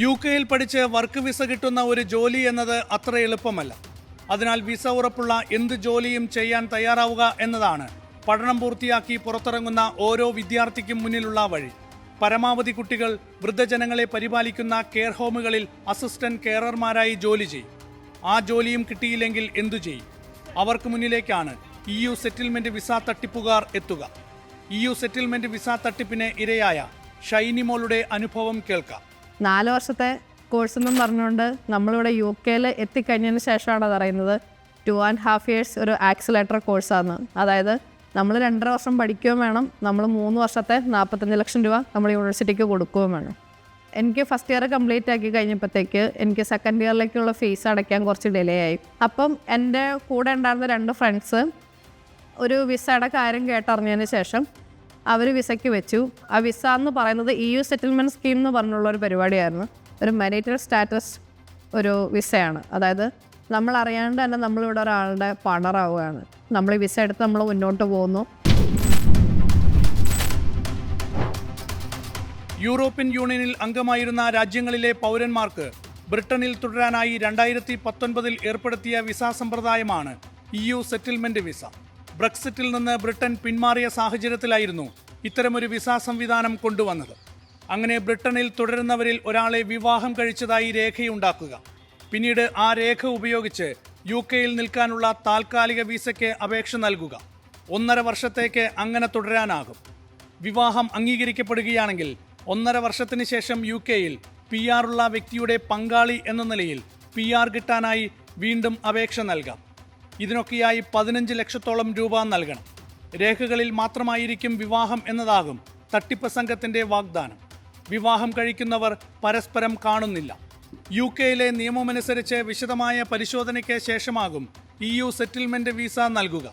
U കെയിൽ പഠിച്ച് work visa കിട്ടുന്ന ഒരു ജോലി എന്നത് അത്ര എളുപ്പമല്ല. അതിനാൽ വിസ ഉറപ്പുള്ള എന്ത് ജോലിയും ചെയ്യാൻ തയ്യാറാവുക എന്നതാണ് പഠനം പൂർത്തിയാക്കി പുറത്തിറങ്ങുന്ന ഓരോ വിദ്യാർത്ഥിക്കും മുന്നിലുള്ള വഴി. പരമാവധി കുട്ടികൾ വൃദ്ധജനങ്ങളെ പരിപാലിക്കുന്ന കെയർ ഹോമുകളിൽ അസിസ്റ്റന്റ് കെയറർമാരായി ജോലി ചെയ്യും. ആ ജോലിയും കിട്ടിയില്ലെങ്കിൽ എന്തു ചെയ്യും? അവർക്ക് മുന്നിലേക്കാണ് ഇ യു സെറ്റിൽമെന്റ് വിസ തട്ടിപ്പുകാർ എത്തുക. ഇ യു സെറ്റിൽമെന്റ് വിസ തട്ടിപ്പിന് ഇരയായ ഷൈനിമോളുടെ അനുഭവം കേൾക്കാം. നാല് വർഷത്തെ കോഴ്സ് എന്നും പറഞ്ഞുകൊണ്ട് നമ്മളിവിടെ യു കെയിൽ എത്തിക്കഴിഞ്ഞതിന് ശേഷമാണ് അത് അറിയുന്നത്. ടു ആൻഡ് ഹാഫ് ഇയേഴ്സ് ഒരു ആക്സിലേറ്റർ കോഴ്സാണ് അതായത് നമ്മൾ രണ്ടര വർഷം പഠിക്കുകയും വേണം. നമ്മൾ മൂന്ന് വർഷത്തെ നാൽപ്പത്തഞ്ച് ലക്ഷം രൂപ നമ്മൾ യൂണിവേഴ്സിറ്റിക്ക് കൊടുക്കുകയും വേണം. എനിക്ക് ഫസ്റ്റ് ഇയർ കംപ്ലീറ്റ് ആക്കി കഴിഞ്ഞപ്പോഴത്തേക്ക് എനിക്ക് സെക്കൻഡ് ഇയറിലേക്കുള്ള ഫീസ് അടയ്ക്കാൻ കുറച്ച് ഡിലേ ആയി. അപ്പം എന്റെ കൂടെ ഉണ്ടായിരുന്ന രണ്ട് ഫ്രണ്ട്സ് ഒരു വിസയുടെ കാര്യം കേട്ടറിഞ്ഞതിന് ശേഷം അവർ വിസയ്ക്ക് വെച്ചു. ആ വിസ എന്ന് പറയുന്നത് ഇ യു സെറ്റിൽമെന്റ് സ്കീം എന്ന് പറഞ്ഞുള്ള ഒരു പരിപാടിയായിരുന്നു. ഒരു മെരിറ്റൽ സ്റ്റാറ്റസ് ഒരു വിസയാണ്. അതായത് നമ്മൾ അറിയാണ്ട് തന്നെ നമ്മളിവിടെ ഒരാളുടെ പണറാവുകയാണ്. നമ്മൾ ഈ വിസ എടുത്ത് നമ്മൾ മുന്നോട്ട് പോകുന്നു. യൂറോപ്യൻ യൂണിയനിൽ അംഗമായിരുന്ന രാജ്യങ്ങളിലെ പൗരന്മാർക്ക് ബ്രിട്ടനിൽ തുടരാനായി രണ്ടായിരത്തി പത്തൊൻപതിൽ ഏർപ്പെടുത്തിയ വിസ സമ്പ്രദായമാണ് ഇ യു സെറ്റിൽമെന്റ് വിസ. ബ്രക്സിറ്റിൽ നിന്ന് ബ്രിട്ടൻ പിന്മാറിയ സാഹചര്യത്തിലായിരുന്നു ഇത്തരമൊരു വിസ സംവിധാനം കൊണ്ടുവന്നത്. അങ്ങനെ ബ്രിട്ടനിൽ തുടരുന്നവരിൽ ഒരാളെ വിവാഹം കഴിച്ചതായി രേഖയുണ്ടാക്കുക. പിന്നീട് ആ രേഖ ഉപയോഗിച്ച് യു കെയിൽ നിൽക്കാനുള്ള താൽക്കാലിക വിസയ്ക്ക് അപേക്ഷ നൽകുക. ഒന്നര വർഷത്തേക്ക് അങ്ങനെ തുടരാനാകും. വിവാഹം അംഗീകരിക്കപ്പെടുകയാണെങ്കിൽ ഒന്നര വർഷത്തിന് ശേഷം യു കെയിൽ പി ആർ ഉള്ള വ്യക്തിയുടെ പങ്കാളി എന്ന നിലയിൽ പി ആർ കിട്ടാനായി വീണ്ടും അപേക്ഷ നൽകാം. ഇതിനൊക്കെയായി പതിനഞ്ച് ലക്ഷത്തോളം രൂപ നൽകണം. രേഖകളിൽ മാത്രമായിരിക്കും വിവാഹം എന്നതാകും തട്ടിപ്പ് സംഘത്തിന്റെ വാഗ്ദാനം. വിവാഹം കഴിക്കുന്നവർ പരസ്പരം കാണുന്നില്ല. യു കെയിലെ നിയമമനുസരിച്ച് വിശദമായ പരിശോധനയ്ക്ക് ശേഷമാകും ഇ യു സെറ്റിൽമെന്റ് വിസ നൽകുക.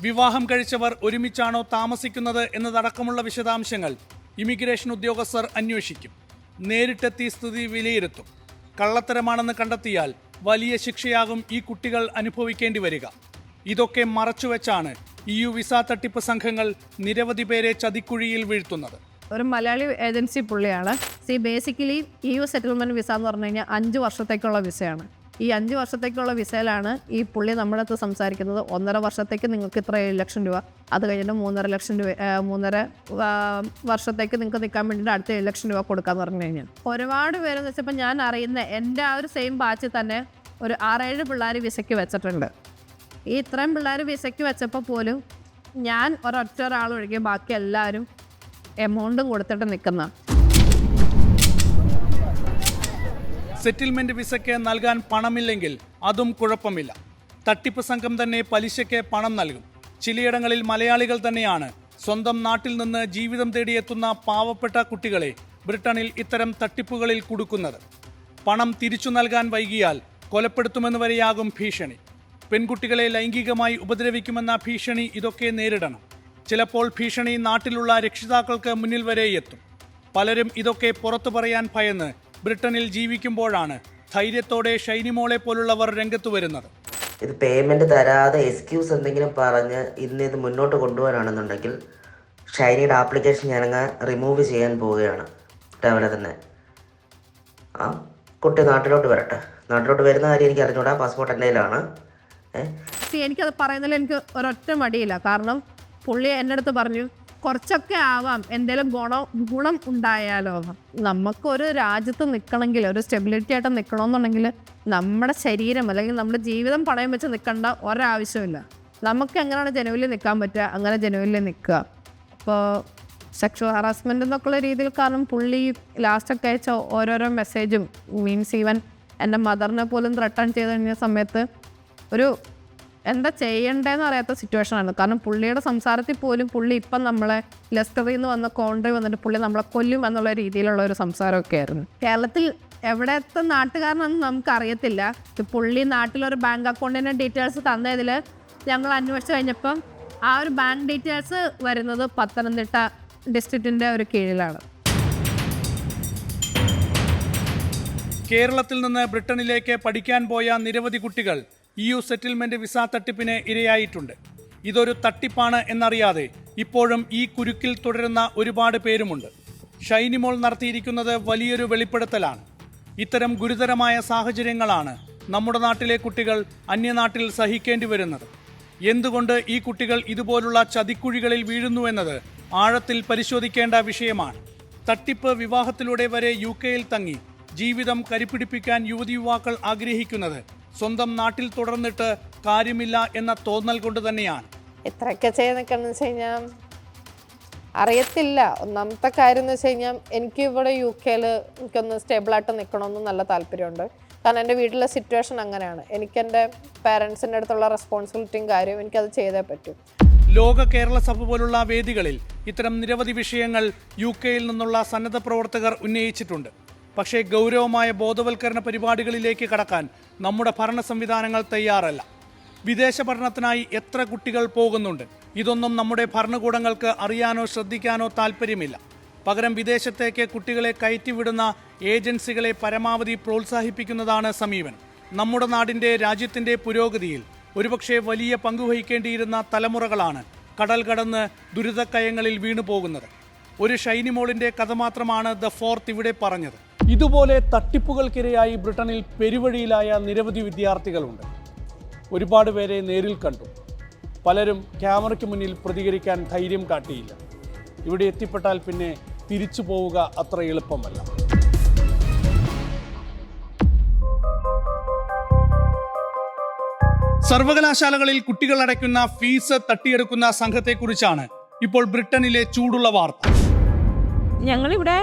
വിവാഹം കഴിച്ചവർ ഒരുമിച്ചാണോ താമസിക്കുന്നത് എന്നതടക്കമുള്ള വിശദാംശങ്ങൾ ഇമിഗ്രേഷൻ ഉദ്യോഗസ്ഥർ അന്വേഷിക്കും. നേരിട്ടെത്തി സ്ഥിതി വിലയിരുത്തും. കള്ളത്തരമാണെന്ന് കണ്ടെത്തിയാൽ വലിയ ശിക്ഷയാകും ഈ കുട്ടികൾ അനുഭവിക്കേണ്ടി വരിക. ഇതൊക്കെ മറച്ചുവെച്ചാണ് ഇ യു വിസ തട്ടിപ്പ് സംഘങ്ങൾ നിരവധി പേരെ ചതിക്കുഴിയിൽ വീഴ്ത്തുന്നത്. ഒരു മലയാളി ഏജൻസി പുള്ളിയാണ്. See basically E U settlement visa എന്ന് പറഞ്ഞു കഴിഞ്ഞാൽ അഞ്ച് വർഷത്തേക്കുള്ള വിസയാണ്. ഈ അഞ്ച് വർഷത്തേക്കുള്ള വിസയിലാണ് ഈ പുള്ളി നമ്മുടെ അടുത്ത് സംസാരിക്കുന്നത്. ഒന്നര വർഷത്തേക്ക് നിങ്ങൾക്ക് ഇത്ര ഏഴ് ലക്ഷം രൂപ. അത് കഴിഞ്ഞിട്ട് മൂന്നര ലക്ഷം രൂപ മൂന്നര വർഷത്തേക്ക് നിങ്ങൾക്ക് നിൽക്കാൻ വേണ്ടിയിട്ട് അടുത്ത ഏഴ് ലക്ഷം രൂപ കൊടുക്കാന്ന് പറഞ്ഞു കഴിഞ്ഞാൽ. ഒരുപാട് പേരെന്ന് വെച്ചപ്പോൾ ഞാൻ അറിയുന്ന എന്റെ ആ ഒരു സെയിം ബാച്ചിൽ തന്നെ ഒരു ആറേഴ് പിള്ളേർ വിസയ്ക്ക് വെച്ചിട്ടുണ്ട്. ഈ ഇത്രയും പിള്ളേർ വിസയ്ക്ക് വെച്ചപ്പോൾ പോലും ഞാൻ ഒരൊറ്റ ഒരാൾ ഒഴികെ ബാക്കി എല്ലാവരും എമൗണ്ടും കൊടുത്തിട്ട് നിൽക്കുന്ന. സെറ്റിൽമെന്റ് വിസയ്ക്ക് നൽകാൻ പണമില്ലെങ്കിൽ അതും കുഴപ്പമില്ല. തട്ടിപ്പ് സംഘം തന്നെ പലിശയ്ക്ക് പണം നൽകും. ചിലയിടങ്ങളിൽ മലയാളികൾ തന്നെയാണ് സ്വന്തം നാട്ടിൽ നിന്ന് ജീവിതം തേടിയെത്തുന്ന പാവപ്പെട്ട കുട്ടികളെ ബ്രിട്ടനിൽ ഇത്തരം തട്ടിപ്പുകളിൽ കൊടുക്കുന്നത്. പണം തിരിച്ചു നൽകാൻ വൈകിയാൽ കൊലപ്പെടുത്തുമെന്ന് വരെയാകും ഭീഷണി. പെൺകുട്ടികളെ ലൈംഗികമായി ഉപദ്രവിക്കുമെന്ന ഭീഷണി ഇതൊക്കെ നേരിടണം. ചിലപ്പോൾ ഭീഷണി നാട്ടിലുള്ള രക്ഷിതാക്കൾക്ക് മുന്നിൽ വരെ എത്തും. പലരും ഇതൊക്കെ പുറത്തു പറയാൻ ഭയന്ന് ബ്രിട്ടനിൽ ജീവിക്കുമ്പോഴാണ് ധൈര്യത്തോടെ ഷൈനിമോളെ പോലുള്ളവർ രംഗത്ത് വരുന്നത്. ഇത് പേയ്മെന്റ് തരാതെ എക്സ്ക്യൂസ് എന്തെങ്കിലും പറഞ്ഞ് ഇന്ന് ഇത് മുന്നോട്ട് കൊണ്ടുപോകാനാണെന്നുണ്ടെങ്കിൽ ഷൈനിയുടെ ആപ്ലിക്കേഷൻ ഞാനങ്ങ് റിമൂവ് ചെയ്യാൻ പോവുകയാണ്. രാവിലെ തന്നെ. ആ കുട്ടി നാട്ടിലോട്ട് വരട്ടെ. നാട്ടിലോട്ട് വരുന്ന കാര്യം എനിക്ക് അറിഞ്ഞൂടാ പാസ്പോർട്ട് എന്റെ കയ്യിലാണ്. എനിക്കത് പറയുന്നതിൽ എനിക്ക് ഒരൊറ്റ മടിയില്ല. കാരണം പുള്ളി എന്റെ അടുത്ത് പറഞ്ഞു കുറച്ചൊക്കെ ആവാം. എന്തെങ്കിലും ഗുണം ഗുണം ഉണ്ടായാലോ? എന്ന്." നമുക്കൊരു രാജ്യത്ത് നിൽക്കണമെങ്കിൽ ഒരു സ്റ്റെബിലിറ്റി ആയിട്ട് നിൽക്കണമെന്നുണ്ടെങ്കിൽ നമ്മുടെ ശരീരം അല്ലെങ്കിൽ നമ്മുടെ ജീവിതം പണയം വെച്ച് നിൽക്കേണ്ട ഒരാവശ്യമില്ല നമുക്ക് എങ്ങനെയാണ് ജനുവലിൽ നിൽക്കാൻ പറ്റുക? അങ്ങനെ ജനുവലിൽ നിൽക്കുക അപ്പോൾ സെക്ഷൽ ഹറാസ്മെന്റ് എന്നൊക്കെയുള്ള രീതിയിൽ കാരണം പുള്ളി ലാസ്റ്റൊക്കെ അയച്ച ഓരോരോ മെസ്സേജും മീൻസ് ഈവൻ എന്റെ മദറിനെ പോലും ത്രട്ടൺ ചെയ്ത് കഴിഞ്ഞ സമയത്ത് ഒരു എന്താ ചെയ്യണ്ടേന്ന് അറിയാത്ത സിറ്റുവേഷൻ ആണ് കാരണം പുള്ളിയുടെ സംസാരത്തിൽ പോലും പുള്ളി ഇപ്പം നമ്മളെ ലസ്കറിൽ നിന്ന് വന്ന കോൺട്രി വന്നിട്ട് പുള്ളി നമ്മളെ കൊല്ലും എന്നുള്ള രീതിയിലുള്ള ഒരു സംസാരമൊക്കെ ആയിരുന്നു. കേരളത്തിൽ എവിടത്തെ നാട്ടുകാരനൊന്നും നമുക്ക് അറിയത്തില്ല പുള്ളി നാട്ടിലൊരു ബാങ്ക് അക്കൗണ്ടിന്റെ ഡീറ്റെയിൽസ് തന്നതിൽ ഞങ്ങൾ അന്വേഷിച്ച് കഴിഞ്ഞപ്പം ആ ഒരു ബാങ്ക് ഡീറ്റെയിൽസ് വരുന്നത് പത്തനംതിട്ട ഡിസ്ട്രിക്റ്റിന്റെ ഒരു കീഴിലാണ്. കേരളത്തിൽ നിന്ന് ബ്രിട്ടനിലേക്ക് പഠിക്കാൻ പോയ നിരവധി കുട്ടികൾ ഇ യു സെറ്റിൽമെന്റ് വിസ തട്ടിപ്പിന് ഇരയായിട്ടുണ്ട്. ഇതൊരു തട്ടിപ്പാണ് എന്നറിയാതെ ഇപ്പോഴും ഈ കുരുക്കിൽ തുടരുന്ന ഒരുപാട് പേരുമുണ്ട്. ഷൈനിമോൾ നടത്തിയിരിക്കുന്നത് വലിയൊരു വെളിപ്പെടുത്തലാണ്. ഇത്തരം ഗുരുതരമായ സാഹചര്യങ്ങളാണ് നമ്മുടെ നാട്ടിലെ കുട്ടികൾ അന്യനാട്ടിൽ സഹിക്കേണ്ടി വരുന്നത്. എന്തുകൊണ്ട് ഈ കുട്ടികൾ ഇതുപോലുള്ള ചതിക്കുഴികളിൽ വീഴുന്നുവെന്നത് ആഴത്തിൽ പരിശോധിക്കേണ്ട വിഷയമാണ്. തട്ടിപ്പ് വിവാഹത്തിലൂടെ വരെ യു കെയിൽ തങ്ങി ജീവിതം കരിപ്പിടിപ്പിക്കാൻ യുവതി യുവാക്കൾ ആഗ്രഹിക്കുന്നത് സ്വന്തം നാട്ടിൽ തുടർന്നിട്ട് കാര്യമില്ല എന്ന തോന്നൽ കൊണ്ട് തന്നെയാണ്. എത്രയൊക്കെ ചെയ്യാൻ നിൽക്കണം വെച്ച് കഴിഞ്ഞാൽ അറിയത്തില്ല. ഒന്നാമത്തെ കാര്യം എന്ന് വെച്ച് കഴിഞ്ഞാൽ എനിക്ക് ഇവിടെ യു കെയിൽ എനിക്കൊന്ന് സ്റ്റേബിളായിട്ട് നിൽക്കണമെന്ന് നല്ല താല്പര്യമുണ്ട്. കാരണം എന്റെ വീട്ടിലെ സിറ്റുവേഷൻ അങ്ങനെയാണ്. എനിക്ക് എന്റെ പാരൻസിന്റെ അടുത്തുള്ള റെസ്പോൺസിബിലിറ്റിയും കാര്യവും എനിക്കത് ചെയ്തേ പറ്റും. ലോക കേരള സഭ പോലുള്ള വേദികളിൽ ഇത്തരം നിരവധി വിഷയങ്ങൾ യു കെയിൽ നിന്നുള്ള സന്നദ്ധ പ്രവർത്തകർ ഉന്നയിച്ചിട്ടുണ്ട്. പക്ഷേ ഗൗരവമായ ബോധവൽക്കരണ പരിപാടികളിലേക്ക് കടക്കാൻ നമ്മുടെ ഭരണ സംവിധാനങ്ങൾ തയ്യാറല്ല. വിദേശ പഠനത്തിനായി എത്ര കുട്ടികൾ പോകുന്നുണ്ട്? ഇതൊന്നും നമ്മുടെ ഭരണകൂടങ്ങൾക്ക് അറിയാനോ ശ്രദ്ധിക്കാനോ താല്പര്യമില്ല പകരം വിദേശത്തേക്ക് കുട്ടികളെ കയറ്റിവിടുന്ന ഏജൻസികളെ പരമാവധി പ്രോത്സാഹിപ്പിക്കുന്നതാണ് സമീപനം. നമ്മുടെ നാടിന്റെ രാജ്യത്തിന്റെ പുരോഗതിയിൽ ഒരുപക്ഷെ വലിയ പങ്കുവഹിക്കേണ്ടിയിരുന്ന തലമുറകളാണ് കടൽ കടന്ന് ദുരിതക്കയങ്ങളിൽ വീണു ഒരു ഷൈനിമോളിന്റെ കഥ മാത്രമാണ് ദ ഫോർത്ത് ഇവിടെ പറഞ്ഞത്. ഇതുപോലെ തട്ടിപ്പുകൾക്കിരയായി ബ്രിട്ടനിൽ പെരുവഴിയിലായ നിരവധി വിദ്യാർത്ഥികളുണ്ട്. ഒരുപാട് പേരെ നേരിൽ കണ്ടു. പലരും ക്യാമറയ്ക്ക് മുന്നിൽ പ്രതികരിക്കാൻ ധൈര്യം കാട്ടിയില്ല. ഇവിടെ എത്തിപ്പെട്ടാൽ പിന്നെ തിരിച്ചു പോവുക അത്ര എളുപ്പമല്ല. സർവകലാശാലകളിൽ കുട്ടികൾ അടയ്ക്കുന്ന ഫീസ് തട്ടിയെടുക്കുന്ന സംഘത്തെക്കുറിച്ചാണ് ഇപ്പോൾ ബ്രിട്ടനിലെ ചൂടുള്ള വാർത്ത. ഞങ്ങളിവിടെ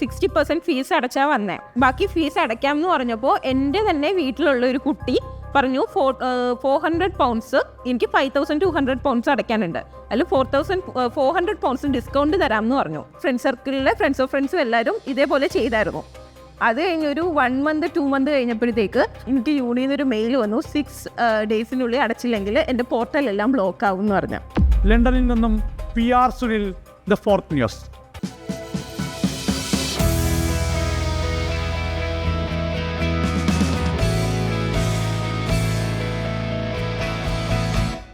സിക്സ്റ്റി പെർസെന്റ് ഫീസ് അടച്ചാൽ വന്നേ. ബാക്കി ഫീസ് അടയ്ക്കാം എന്ന് പറഞ്ഞപ്പോൾ എന്റെ തന്നെ വീട്ടിലുള്ള ഒരു കുട്ടി പറഞ്ഞു ഫോർ ഫോർ ഹൺഡ്രഡ് പൗണ്ട്സ് എനിക്ക് five thousand two hundred pounds അടയ്ക്കാനുണ്ട്. അതിൽ four thousand four hundred pounds discount തരാമെന്ന് പറഞ്ഞു. ഫ്രണ്ട് സർക്കിളിലെ ഫ്രണ്ട്സ് ഓഫ് ഫ്രണ്ട്സും എല്ലാവരും ഇതേപോലെ ചെയ്തായിരുന്നു. അത് കഴിഞ്ഞ് ഒരു വൺ മന്ത് ടു മന്ത് കഴിഞ്ഞപ്പോഴത്തേക്ക് എനിക്ക് യൂണിയൻ ഒരു മെയിൽ വന്നു. സിക്സ് ഡേയ്സിനുള്ളിൽ അടച്ചില്ലെങ്കിൽ എന്റെ പോർട്ടൽ എല്ലാം ബ്ലോക്ക് ആവും എന്ന് പറഞ്ഞു. ലണ്ടനിൽ നിന്നും P R Sunil The Fourth News